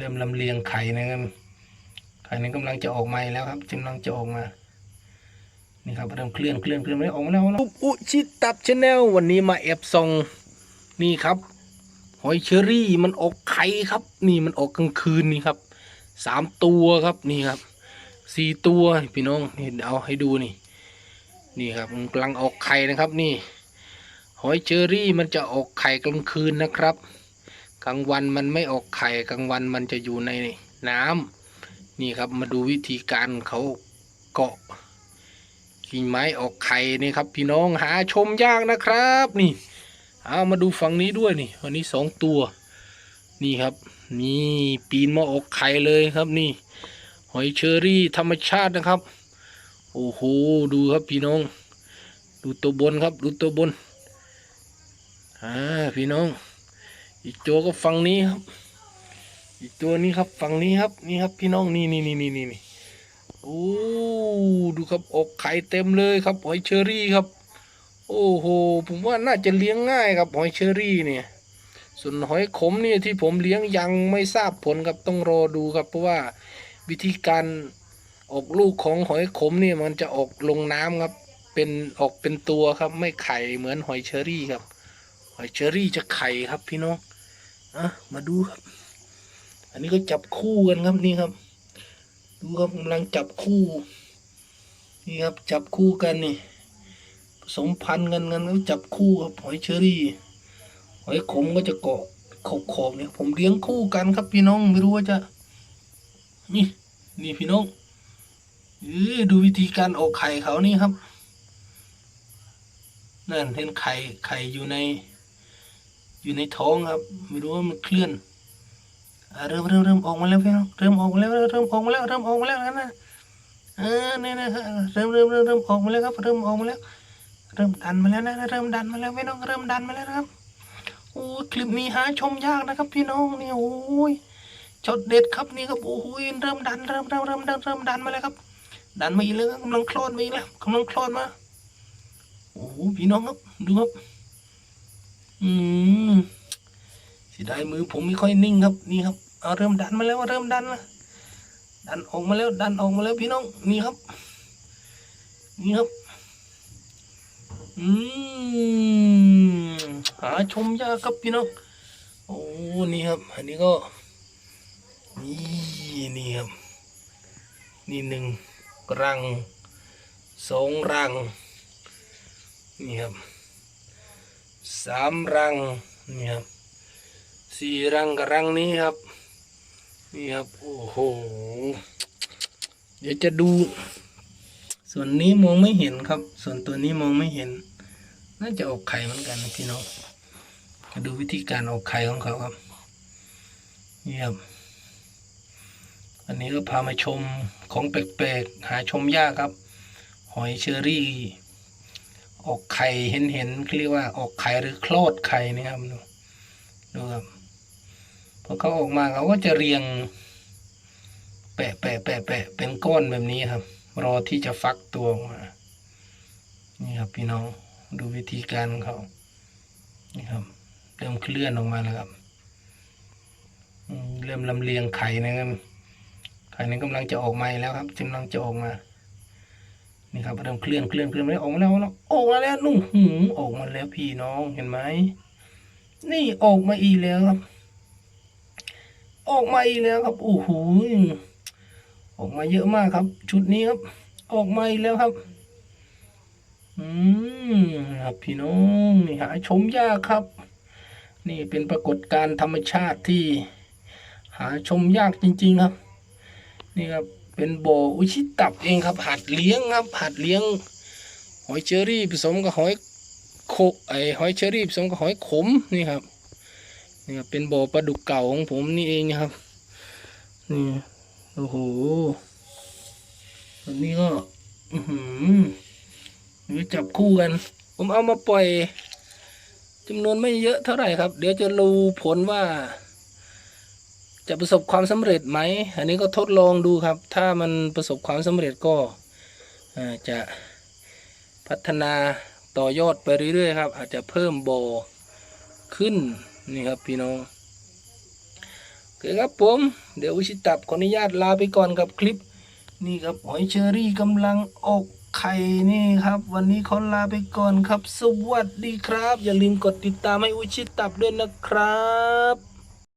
เริ่มลำเลียงไข่นะครับไข่นั้นกำลังจะออกมาแล้วครับกำลังจะออกมา นี่ครับเริ่มเคลื่อนเคลื่อนเคลื่อนไม่ออกมาแล้วนะอุชิตับชาแนลวันนี้มาแอบส่องนี่ครับ หอยเชอรี่มันออกไข่ครับ นี่มันออกกลางคืนนี่ครับสามตัวครับนี่ครับสี่ตัวพี่น้องนี่เอาให้ดูนี่ นี่ครับมันกำลังออกไข่นะครับนี่ หอยเชอรี่มันจะออกไข่กลางคืนนะครับ กลางวันมันไม่ออกไข่กลางวันมันจะอยู่ในน้ำนี่ครับมาดูวิธีการเขาเกาะกิ่งไม้ออกไข่นี่ครับ พี่น้องหาชมยากนะครับ นี่ เอามาดูฝั่งนี้ด้วยนี่ วันนี้สองตัว นี่ครับ นี่ปีนมาออกไข่เลยครับนี่ หอยเชอรี่ธรรมชาตินะครับ โอ้โหดูครับพี่น้อง ดูตัวบนครับ ดูตัวบนอ่าพี่น้อง อีกตัวก็ฝั่งนี้ครับ อีกตัวนี้ครับฝั่งนี้ครับนี่ครับ พี่น้องนี่นี่นี่นี่นี่นี่โอ้ดูครับอกไข่เต็มเลยครับหอยเชอรี่ครับ โอ้โหผมว่าน่าจะเลี้ยงง่ายครับหอยเชอรี่เนี่ย ส่วนหอยขมเนี่ยที่ผมเลี้ยงยังไม่ทราบผลครับต้องรอดูครับ เพราะว่าวิธีการออกลูกของหอยขมเนี่ยมันจะออกลงน้ำครับ เป็นออกเป็นตัวครับ ไม่ไข่เหมือนหอยเชอรี่ครับ หอยเชอรี่จะไข่ครับพี่น้อง อะมาดูครับ อันนี้ก็จับคู่กันครับนี่ครับ ดูครับกำลังจับคู่ นี่ครับจับคู่กันนี่ผสมพันธุ์กันกันแล้วจับคู่ครับหอยเชอรี่หอยขมก็จะเกาะขอบขอบๆเนี่ยผมเลี้ยงคู่กันครับพี่น้องไม่รู้ว่าจะ นี่ นี่พี่น้องเออดูวิธีการออกไข่เขานี่ครับนั่นเห็นไข่ไข่อยู่ใน อยู่ในท้องครับ ไม่รู้ว่ามันเคลื่อนเริ่มเริ่มเริ่มออกมาแล้วพี่น้องเริ่มออกมาแล้วเริ่มออกมาแล้วเริ่มออกมาแล้วนะเออเนี่ยนะเริ่มเริ่มเริ่มเริ่มออกมาแล้วครับ เริ่มออกมาแล้ว เริ่มดันมาแล้วนะเริ่มดันมาแล้วพี่น้องเริ่มดันมาแล้วครับโอ้คลิปนี้หาชมยากนะครับ พี่น้องเนี่ยโอ้ยช็อตเด็ดครับนี่ครับโอ้ยเริ่มดันเริ่มเริ่มเริ่มดันเริ่มดันมาแล้วครับ ดันมาอีกแล้วกำลังคลอดมาอีกแล้วกำลังคลอดมาโอ้โหพี่น้องครับดูครับ อืมเสียดายมือผมไม่ค่อยนิ่งครับ นี่ครับเอาเริ่มดันมาแล้วเริ่มดันแล้วดันออกมาแล้วดันออกมาแล้วพี่น้องนี่ครับ นี่ครับ อืมหาชมยากครับพี่น้องโอ้นี่ครับ อันนี้ก็นี่นี่ครับนี่หนึ่งรังสองรังนี่ครับ สามรังนี่ครับสี่รังกับรังนี้ครับนี่ครับโอ้โหเดี๋ยวจะดู ส่วนนี้มองไม่เห็นครับ ส่วนตัวนี้มองไม่เห็น น่าจะออกไข่เหมือนกันพี่น้องมาดูวิธีการออกไข่ของเขาครับนี่ครับอันนี้ก็พามาชมของแปลกๆหาชมยากครับ หอยเชอรี่ ออกไข่เห็นเห็นเรียกว่าออกไข่หรือคลอดไข่นะครับดูดูครับพอเขาออกมาเขาก็จะเรียง แปะแปะแปะแปะเป็นก้อนแบบนี้ครับ รอที่จะฟักตัวออกมา นี่ครับพี่น้องดูวิธีการของเขานี่ครับเริ่มเคลื่อนออกมาแล้วครับ เริ่มลำเลียงไข่นะครับไข่นั้นกำลังจะออกมาแล้วครับกำลังจะออกมา นี่ครับเริ่มเคลื่อนเคลื่อนเคลื่อนไม่ออกมาแล้วแล้วออกมาแล้วนุ่งหูออกมาแล้วพี่น้องเห็นไหมนี่ออกมาอีกแล้วครับ ออกมาอีกแล้วครับโอ้โหออกมาเยอะมากครับ ชุดนี้ครับ ออกมาอีกแล้วครับ อืมครับพี่น้องนี่หาชมยากครับ นี่เป็นปรากฏการณ์ธรรมชาติที่ หาชมยากจริง ๆ ครับ นี่ครับ เป็นบ่ออุชิตับเองครับ หัดเลี้ยงครับ หัดเลี้ยง หอยเชอรี่ผสมกับหอยโคไอหอยเชอรี่ผสมกับหอยขมนี่ครับนี่ครับเป็นบ่อปลาดุกเก่าของผมนี่เองนะครับนี่โอ้โหอันนี้ก็อือหือนี่จับคู่กัน ผมเอามาปล่อยจำนวนไม่เยอะเท่าไหร่ครับ เดี๋ยวจะรู้ผลว่า จะประสบความสำเร็จไหม อันนี้ก็ทดลองดูครับ ถ้ามันประสบความสำเร็จก็จะพัฒนาต่อยอดไปเรื่อยๆครับ อาจจะเพิ่มโบขึ้นนี่ครับพี่น้องโเคครับผม เดี๋ยวอุชิตับขออนุญาตลาไปก่อนกับคลิป นี่ครับหอยเชอรี่กำลังออกไข่นี่ครับ วันนี้ขอลาไปก่อนครับ สวัสดีครับ อย่าลืมกดติดตามให้อุชิตับด้วยนะครับ